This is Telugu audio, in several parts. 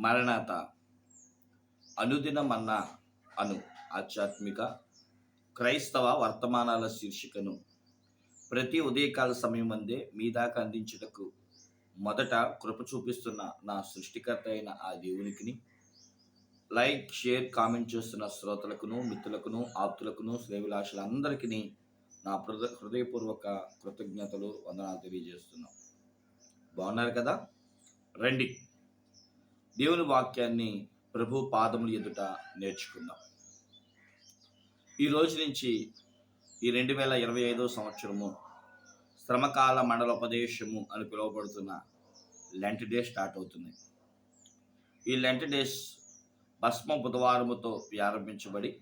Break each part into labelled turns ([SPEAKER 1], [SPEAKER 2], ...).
[SPEAKER 1] మరణాత అనుదినమన్న అను ఆధ్యాత్మిక క్రైస్తవ వర్తమానాల శీర్షికను ప్రతి ఉదయకాల సమయం అందే మీ దాకా అందించుటకు మొదట కృప చూపిస్తున్న నా సృష్టికర్త అయిన ఆ దేవునికి లైక్ షేర్ కామెంట్ చేస్తున్న శ్రోతలకును మిత్రులకును ఆప్తులకును శ్రేవిలాషులందరికీ నా హృదయ హృదయపూర్వక కృతజ్ఞతలు వందనాలు తెలియజేస్తున్నాం. బాగున్నారు కదా? రండి. దేవుని వాక్యాన్ని ప్రభు పాదములు ఎదుట నేర్చుకుందాం. ఈ రోజు నుంచి ఈ రెండు వేల ఇరవై ఐదో సంవత్సరము శ్రమకాల మండలోపదేశము అని పిలువబడుతున్న లెంట్ డే స్టార్ట్ అవుతుంది. ఈ లెంట్ డేస్ భస్మ బుధవారముతో ప్రారంభించబడి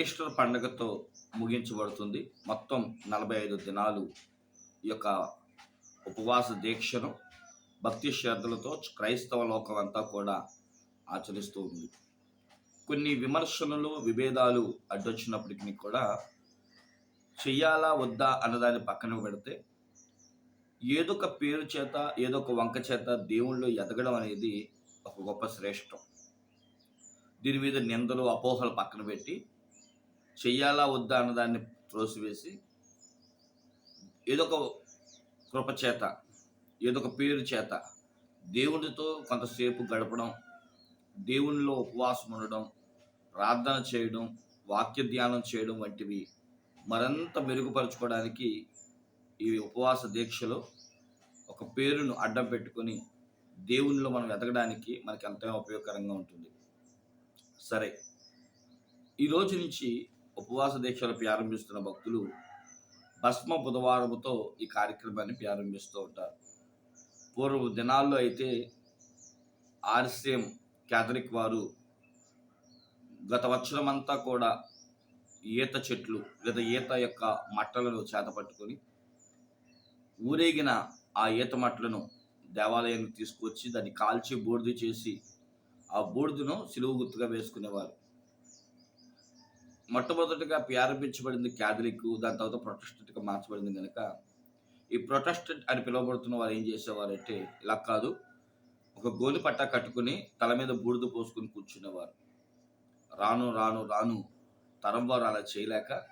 [SPEAKER 1] ఈస్టర్ పండుగతో ముగించబడుతుంది. మొత్తం నలభై ఐదు దినాలు ఈ యొక్క ఉపవాస దీక్షను భక్తి శ్రద్ధలతో క్రైస్తవ లోకం అంతా కూడా ఆచరిస్తూ ఉంది. కొన్ని విమర్శనలు విభేదాలు అడ్డొచ్చినప్పటికీ కూడా చెయ్యాలా వద్దా అన్నదాన్ని పక్కన పెడితే ఏదో ఒక పేరు చేత ఏదో ఒక వంక చేత దేవుళ్ళు ఎదగడం అనేది ఒక గొప్ప శ్రేష్టం. దీని మీద నిందలు అపోహలు పక్కన పెట్టి చెయ్యాలా వద్దా అన్నదాన్ని త్రోసివేసి ఏదో ఒక ఏదొక ఒక పేరు చేత దేవునితో కొంతసేపు గడపడం దేవునిలో ఉపవాసం ఉండడం ప్రార్థన చేయడం వాక్య ధ్యానం చేయడం వంటివి మరింత మెరుగుపరచుకోవడానికి ఈ ఉపవాస దీక్షలో ఒక పేరును అడ్డం పెట్టుకొని దేవునిలో మనం ఎదగడానికి మనకి ఎంతగా ఉపయోగకరంగా ఉంటుంది. సరే ఈ రోజు నుంచి ఉపవాస దీక్షలు ప్రారంభిస్తున్న భక్తులు భస్మ బుధవారముతో ఈ కార్యక్రమాన్ని ప్రారంభిస్తూ ఉంటారు. పూర్వ దినాల్లో అయితే ఆర్సిఎం క్యాథలిక్ వారు గత వచ్చరమంతా కూడా ఈత చెట్లు లేదా ఈత యొక్క మట్టలను చేత పట్టుకొని ఊరేగిన ఆ ఈత మట్టలను దేవాలయానికి తీసుకొచ్చి దాన్ని కాల్చి బూడిద చేసి ఆ బూడిదను సిలువు గుర్తుగా వేసుకునేవారు. మొట్టమొదటిగా ప్రారంభించబడింది క్యాథలిక్ దాని తర్వాత ప్రొటెస్టెంట్గా మార్చబడింది కనుక ఈ ప్రొటెస్టెంట్ అని పిలువబడుతున్న వారు ఏం చేసేవారంటే ఇలా కాదు ఒక గోలి పట్ట కట్టుకుని తల మీద బూడిద పోసుకుని కూర్చునేవారు. రాను రాను రాను తరం వారు అలా చేయలేక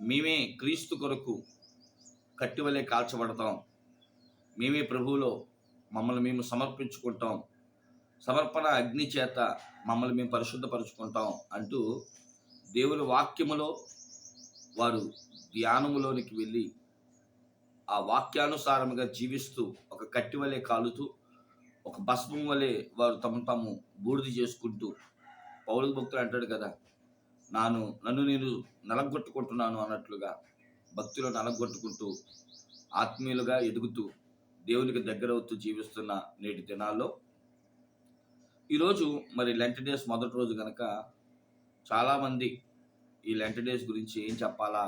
[SPEAKER 1] మేమే క్రీస్తు కొరకు కట్టివలే కాల్చబడతాం. మేమే ప్రభువులో మమ్మల్ని మేము సమర్పించుకుంటాం. సమర్పణ అగ్ని చేత మమ్మల్ని మేము పరిశుద్ధపరుచుకుంటాం అంటూ దేవుని వాక్యములో వారు ధ్యానములోనికి వెళ్ళి ఆ వాక్యానుసారముగా జీవిస్తూ ఒక కట్టి వలె కాలుతూ ఒక భస్మం వలె వారు తమ తాము బూడిద చేసుకుంటూ పౌరుల భక్తులు అంటాడు కదా నాను నన్ను నేను నలగొట్టుకుంటున్నాను అన్నట్లుగా భక్తులు నలగొట్టుకుంటూ ఆత్మీయులుగా ఎదుగుతూ దేవునికి దగ్గరవుతూ జీవిస్తున్న నేటి దినాల్లో. ఈరోజు మరి లెంట్ డేస్ మొదటి రోజు కనుక చాలామంది ఈ లెంట్ డేస్ గురించి ఏం చెప్పాలా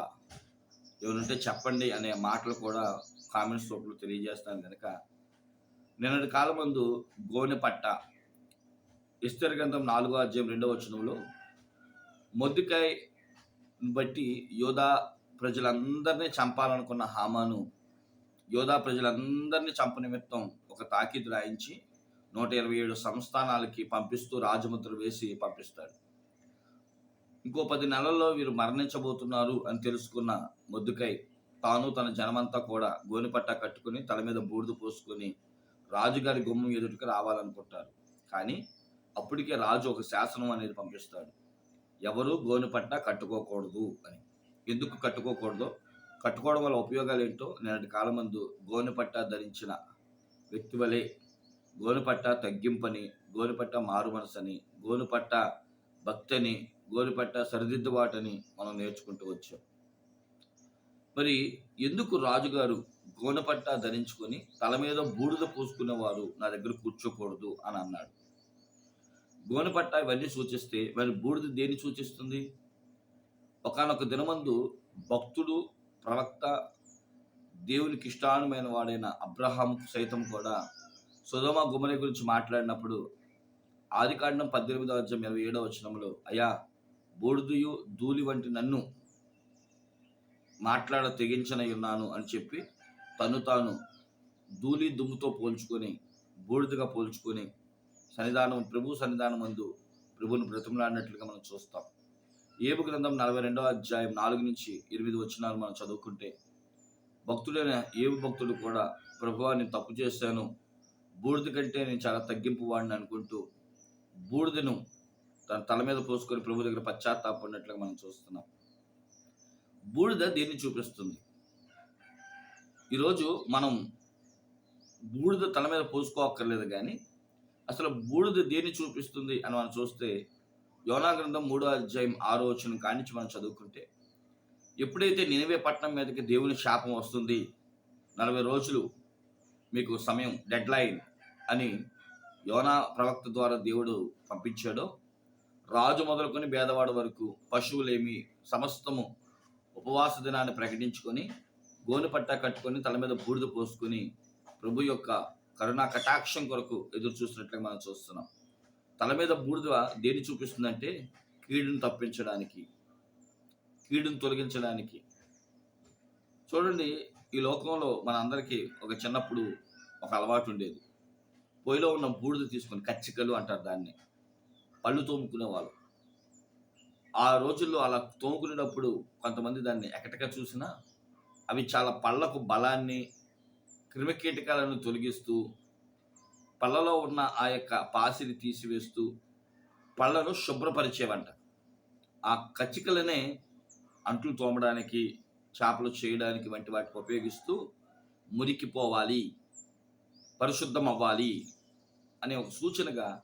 [SPEAKER 1] ఎవరుంటే చెప్పండి అనే మాటలు కూడా కామెంట్స్ రూపంలో తెలియజేస్తాను కనుక నిన్నటి కాలం ముందు గోనె పట్ట ఇస్తర్ గ్రంథం నాలుగో అధ్యాయం రెండవ వచనంలో మొద్దుకాయ బట్టి యోధా ప్రజలందరినీ చంపాలనుకున్న హామాను యోధా ప్రజలందరినీ చంప నిమిత్తం ఒక తాకీదు రాయించి నూట ఇరవై ఏడు సంస్థానాలకి పంపిస్తూ రాజముద్ర వేసి పంపిస్తాడు. ఇంకో పది నెలల్లో వీరు మరణించబోతున్నారు అని తెలుసుకున్న మొద్దుకై తాను తన జనమంతా కూడా గోనిపట్ట కట్టుకుని తల మీద బూడిద పోసుకొని రాజుగారి గుమ్మం ఎదుటికి రావాలనుకుంటారు. కానీ అప్పటికే రాజు ఒక శాసనం అనేది పంపిస్తాడు. ఎవరు గోనిపట్ట కట్టుకోకూడదు అని. ఎందుకు కట్టుకోకూడదో? కట్టుకోవడం వల్ల ఉపయోగాలు ఏంటో నేటి కాలమందు గోనిపట్ట ధరించిన వ్యక్తి వలె గోనిపట్ట తగ్గింపని గోనిపట్ట మారు మనసని గోనిపట్ట భక్తని గోనిపట్ట సరిదిద్దుబాటని మనం నేర్చుకుంటూ వచ్చాం. మరి ఎందుకు రాజుగారు గోనపట్ట ధరించుకొని తల మీద బూడిద పూసుకునేవారు నా దగ్గర కూర్చోకూడదు అని అన్నాడు. గోనపట్ట ఇవన్నీ సూచిస్తే మరి బూడిద దేన్ని సూచిస్తుంది? ఒకనొక దినమందు భక్తుడు ప్రవక్త దేవునికి ఇష్టానుమైన వాడైన అబ్రహాం సైతం కూడా సుధమ గుమరి గురించి మాట్లాడినప్పుడు ఆదికాండం పద్దెనిమిదో అధ్యాయం ఇరవై ఏడవ వచనంలో అయ్యా బూడిదయు ధూళి వంటి నన్ను మాట్లాడ తెగించనై ఉన్నాను అని చెప్పి తను తాను ధూళి దుమ్ముతో పోల్చుకొని బూడిదగా పోల్చుకొని సన్నిధానం ప్రభు సన్నిధానం అందు ప్రభుని బ్రతిమలాడినట్లుగా మనం చూస్తాం. ఏబు గ్రంథం నలభై రెండో అధ్యాయం నాలుగు నుంచి ఎనిమిది వచ్చినాలు మనం చదువుకుంటే భక్తుడైన ఏబు భక్తుడు కూడా ప్రభువా నేను తప్పు చేశాను. బూడిద కంటే నేను చాలా తగ్గింపు వాడిని అనుకుంటూ బూడిదను తన తల మీద పోసుకొని ప్రభు దగ్గర పశ్చాత్తాపడినట్లుగా మనం చూస్తున్నాం. బూడిద దేన్ని చూపిస్తుంది? ఈరోజు మనం బూడిద తల మీద పోసుకోక్కర్లేదు కానీ అసలు బూడిద దేన్ని చూపిస్తుంది అని మనం చూస్తే యోనా గ్రంథం మూడో అధ్యాయం ఆరో వచ్చిన కానించి మనం చదువుకుంటే ఎప్పుడైతే నినవే పట్టణం మీదకి దేవుని శాపం వస్తుంది నలభై రోజులు మీకు సమయం డెడ్ లైన్ అని యోనా ప్రవక్త ద్వారా దేవుడు పంపించాడో రాజు మొదలుకొని భేదవాడు వరకు పశువులేమి సమస్తము ఉపవాస దినాన్ని ప్రకటించుకొని గోను పట్టా కట్టుకొని తల మీద బూడిద పోసుకొని ప్రభు యొక్క కరుణా కటాక్షం కొరకు ఎదురు చూసినట్లుగా మనం చూస్తున్నాం. తల మీద బూడిద దేన్ని చూపిస్తుందంటే కీడును తప్పించడానికి కీడును తొలగించడానికి. చూడండి ఈ లోకంలో మనందరికీ ఒక చిన్నప్పుడు ఒక అలవాటు ఉండేది. పొయ్యిలో ఉన్న బూడిద తీసుకొని కచ్చికలు అంటారు దాన్ని. పళ్ళు తోముకునేవాళ్ళు. ఆ రోజుల్లో అలా తోముకునేటప్పుడు కొంతమంది దాన్ని ఎకటక చూసినా అవి చాలా పళ్ళకు బలాన్ని క్రిమికీటకాలను తొలగిస్తూ పళ్ళలో ఉన్న ఆ యొక్క పాసిని తీసివేస్తూ పళ్ళను శుభ్రపరిచేవంట. ఆ కచ్చికలనే అంట్లు తోమడానికి చేపలు చేయడానికి వంటి వాటికి ఉపయోగిస్తూ మురికిపోవాలి పరిశుద్ధం అవ్వాలి అనే ఒక సూచనగా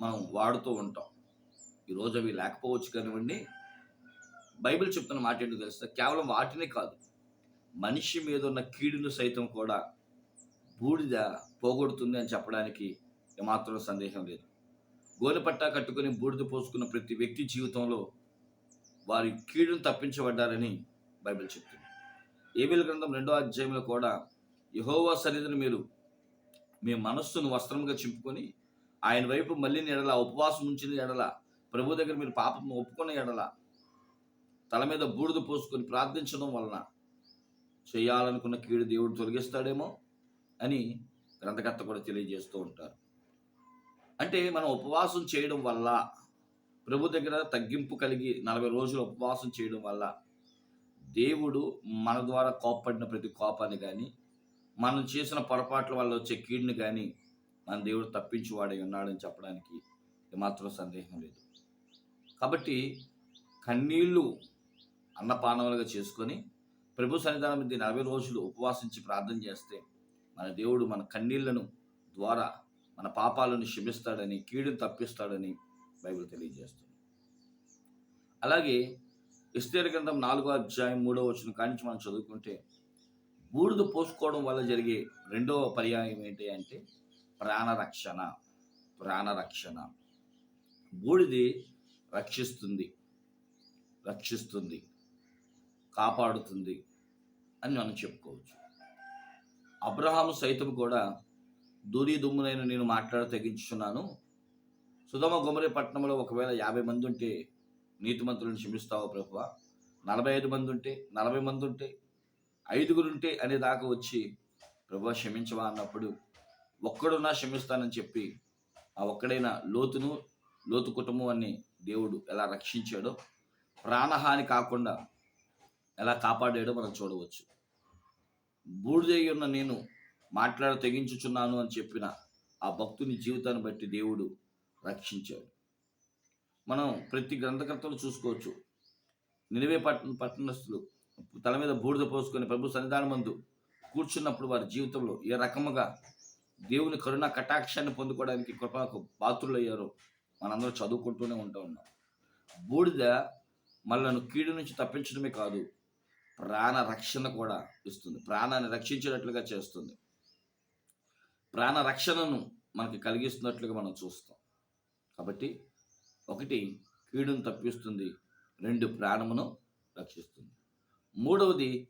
[SPEAKER 1] మనం వాడుతూ ఉంటాం. ఈరోజు అవి లేకపోవచ్చు కానివ్వండి బైబిల్ చెప్తున్న మాట ఏంటో తెలుస్తే కేవలం వాటినే కాదు. మనిషి మీద ఉన్న కీడును సైతం కూడా బూడిద పోగొడుతుంది అని చెప్పడానికి ఏమాత్రం సందేహం లేదు. గోనెపట్టా కట్టుకుని బూడిద పోసుకున్న ప్రతి వ్యక్తి జీవితంలో వారి కీడును తప్పించబడ్డారని బైబిల్ చెప్తుంది. ఏబిల్ గ్రంథం రెండో అధ్యాయంలో కూడా యహోవా సన్నిధిని మీరు మీ మనస్సును వస్త్రంగా చింపుకొని ఆయన వైపు మళ్ళీ ఎడల ఉపవాసం ఉంచిన ఎడల ప్రభు దగ్గర మీరు పాపం ఒప్పుకున్న ఎడల తల మీద బూడిద పోసుకొని ప్రార్థించడం వలన చేయాలనుకున్న కీడు దేవుడు తొలగిస్తాడేమో అని గ్రంథకర్త కూడా తెలియజేస్తూ ఉంటారు. అంటే మనం ఉపవాసం చేయడం వల్ల ప్రభు దగ్గర తగ్గింపు కలిగి నలభై రోజులు ఉపవాసం చేయడం వల్ల దేవుడు మన ద్వారా కోప్పడిన ప్రతి కోపాన్ని కానీ మనం చేసిన పొరపాట్ల వల్ల వచ్చే కీడుని కానీ మన దేవుడు తప్పించి వాడై ఉన్నాడని చెప్పడానికి ఏమాత్రం సందేహం లేదు. కాబట్టి కన్నీళ్ళు అన్నపానములుగా చేసుకొని ప్రభు సన్నిధానం మీద నలభై రోజులు ఉపవాసించి ప్రార్థన చేస్తే మన దేవుడు మన కన్నీళ్ళను ద్వారా మన పాపాలను క్షమిస్తాడని కీడును తప్పిస్తాడని బైబిల్ తెలియజేస్తుంది. అలాగే ఇస్తేర గ్రంథం నాలుగో అధ్యాయం మూడో వచ్చిన కానించి మనం చదువుకుంటే బూడిద పోసుకోవడం వల్ల జరిగే రెండవ పర్యాయం ఏంటి అంటే ప్రాణరక్షణ ప్రాణరక్షణ. బూడిది రక్షిస్తుంది రక్షిస్తుంది కాపాడుతుంది అని మనం చెప్పుకోవచ్చు. అబ్రహాము సైతం కూడా దూరీ దుమ్మునైన నేను మాట్లాడ తెగించున్నాను సుధమ గుమరి పట్టణంలో ఒకవేళ యాభై మంది ఉంటే నీతిమంతులను క్షమిస్తావా ప్రభువ? నలభై ఐదు మంది ఉంటే నలభై మంది ఉంటే ఐదుగురుంటే అనే దాకా వచ్చి ప్రభు క్షమించవా అన్నప్పుడు ఒక్కడున్నా క్షమిస్తానని చెప్పి ఆ ఒక్కడైన లోతును లోతు కుటుంబాన్ని దేవుడు ఎలా రక్షించాడో ప్రాణహాని కాకుండా ఎలా కాపాడాడో మనం చూడవచ్చు. బూడిదై ఉన్న నేను మాట్లాడ తెగించుచున్నాను అని చెప్పిన ఆ భక్తుని జీవితాన్ని బట్టి దేవుడు రక్షించాడు. మనం ప్రతి గ్రంథకర్తలు చూసుకోవచ్చు. నిలవే పట్టణ పట్టణస్థులు తల మీద బూడిద పోసుకొని ప్రభు సన్నిధానం మందు కూర్చున్నప్పుడు వారి జీవితంలో ఏ రకముగా దేవుని కరుణ కటాక్షాన్ని పొందుకోవడానికి కృపకు పాత్రులయ్యారో. మనందరూ చదువుకుంటూనే ఉంటా ఉన్నాం. బూడిద మనల్ని కీడు నుంచి తప్పించడమే కాదు ప్రాణ రక్షణ కూడా ఇస్తుంది. ప్రాణాన్ని రక్షించేటట్లుగా చేస్తుంది. ప్రాణ రక్షణను మనకి కలిగిస్తున్నట్లుగా మనం చూస్తాం. కాబట్టి ఒకటి కీడును తప్పిస్తుంది. రెండు ప్రాణమును రక్షిస్తుంది. మూడవది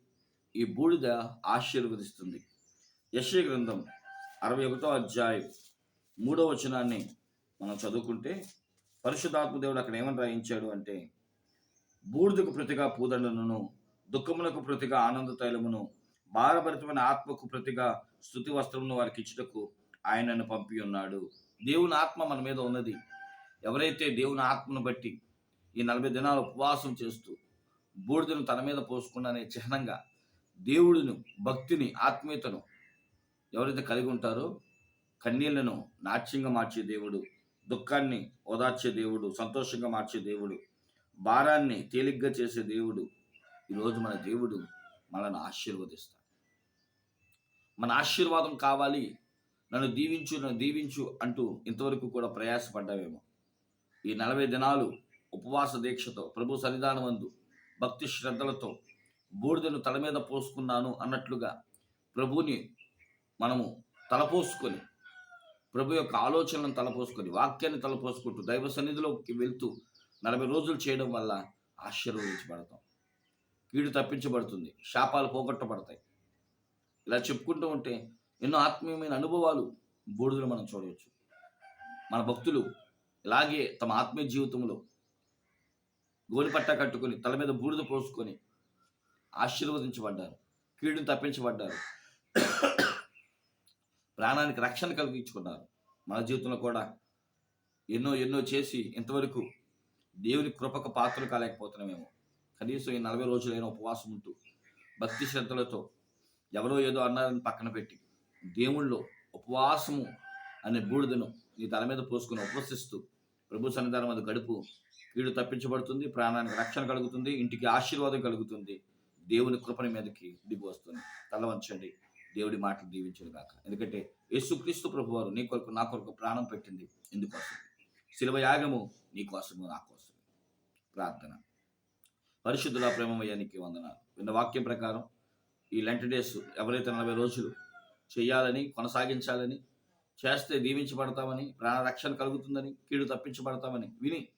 [SPEAKER 1] ఈ బూడిద ఆశీర్వదిస్తుంది. యశ్వ గ్రంథం అరవై ఒకటో అధ్యాయం మూడో వచనాన్ని మనం చదువుకుంటే పరిశుద్ధాత్మ దేవుడు అక్కడ ఏమని రాయించాడు అంటే బూడిదకు ప్రతిగా పూదండలను దుఃఖములకు ప్రతిగా ఆనంద తైలమును భారభరితమైన ఆత్మకు ప్రతిగా స్థుతి వస్త్రమును వారికి ఇచ్చుటకు ఆయనను పంపి ఉన్నాడు. దేవుని ఆత్మ మన మీద ఉన్నది. ఎవరైతే దేవుని ఆత్మను బట్టి ఈ నలభై దినాలు ఉపవాసం చేస్తూ బూడిదను తన మీద పోసుకున్నానే చిహ్నంగా దేవుడిని భక్తిని ఆత్మీయతను ఎవరైతే కలిగి ఉంటారో కన్నీళ్ళను నాట్యంగా మార్చే దేవుడు దుఃఖాన్ని ఓదార్చే దేవుడు సంతోషంగా మార్చే దేవుడు భారాన్ని తేలిగ్గా చేసే దేవుడు ఈరోజు మన దేవుడు మనల్ని ఆశీర్వదిస్తాడు. మన ఆశీర్వాదం కావాలి నన్ను దీవించు నన్ను దీవించు అంటూ ఇంతవరకు కూడా ప్రయాసపడ్డావేమో. ఈ నలభై దినాలు ఉపవాస దీక్షతో ప్రభు సన్నిధానమందు భక్తి శ్రద్ధలతో బూడిదను తల మీద పోసుకున్నాను అన్నట్లుగా ప్రభుని మనము తలపోసుకొని ప్రభు యొక్క ఆలోచనలను తలపోసుకొని వాక్యాన్ని తలపోసుకుంటూ దైవ సన్నిధిలోకి వెళ్తూ నలభై రోజులు చేయడం వల్ల ఆశీర్వదించబడతాం. కీడు తప్పించబడుతుంది. శాపాలు పోగొట్టబడతాయి. ఇలా చెప్పుకుంటూ ఉంటే ఎన్నో ఆత్మీయమైన అనుభవాలు బూడిదలు మనం చూడవచ్చు. మన భక్తులు ఇలాగే తమ ఆత్మీయ జీవితంలో గోలిపట్ట కట్టుకొని తల మీద బూడిద పోసుకొని ఆశీర్వదించబడ్డారు. కీడును తప్పించబడ్డారు. ప్రాణానికి రక్షణ కలిగించుకున్నారు మన జీవితంలో కూడా ఎన్నో ఎన్నో చేసి ఇంతవరకు దేవుని కృపకు పాత్రలు కాలేకపోతున్నామేమో కనీసం ఈ నలభై రోజులైన ఉపవాసం ఉంటూ భక్తి శ్రద్ధలతో ఎవరో ఏదో అన్నారని పక్కన పెట్టి దేవుళ్ళో ఉపవాసము అనే బూడిదను నీ తల మీద పోసుకుని ఉపవసిస్తూ ప్రభు సన్నిధానం అది గడుపు కీడు తప్పించబడుతుంది ప్రాణానికి రక్షణ కలుగుతుంది ఇంటికి ఆశీర్వాదం కలుగుతుంది దేవుని కృపణ మీదకి దిగి వస్తుంది. తల వంచండి. దేవుడి మాటలు దీవించను గాక. ఎందుకంటే యేసుక్రీస్తు ప్రభు వారు నీ కొరకు నా కొరకు ప్రాణం పెట్టింది ఎందుకోసం? శిలవ యాగము నీ కోసము నా కోసం ప్రార్థన. పరిశుద్ధుల ప్రేమయ్యానికి వందనాలు. విన్న వాక్యం ప్రకారం ఈ లెంట్ డేస్ ఎవరైతే నలభై రోజులు చేయాలని కొనసాగించాలని చేస్తే దీవించబడతామని ప్రాణరక్షణ కలుగుతుందని కీడు తప్పించబడతామని విని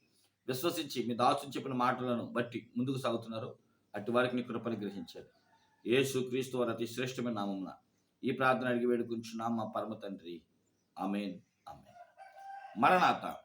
[SPEAKER 1] విశ్వసించి మీ దాసు చెప్పిన మాటలను బట్టి ముందుకు సాగుతున్నారు. అట్టి వారికి నీ కృపని గ్రహించారు యేసు క్రీస్తు వారి అతి శ్రేష్టమైన నామమున ఈ ప్రార్థన అడిగి వేడుకుంటున్నాం మా పరమ తండ్రి. ఆమెన్. ఆమెన్. మరణాత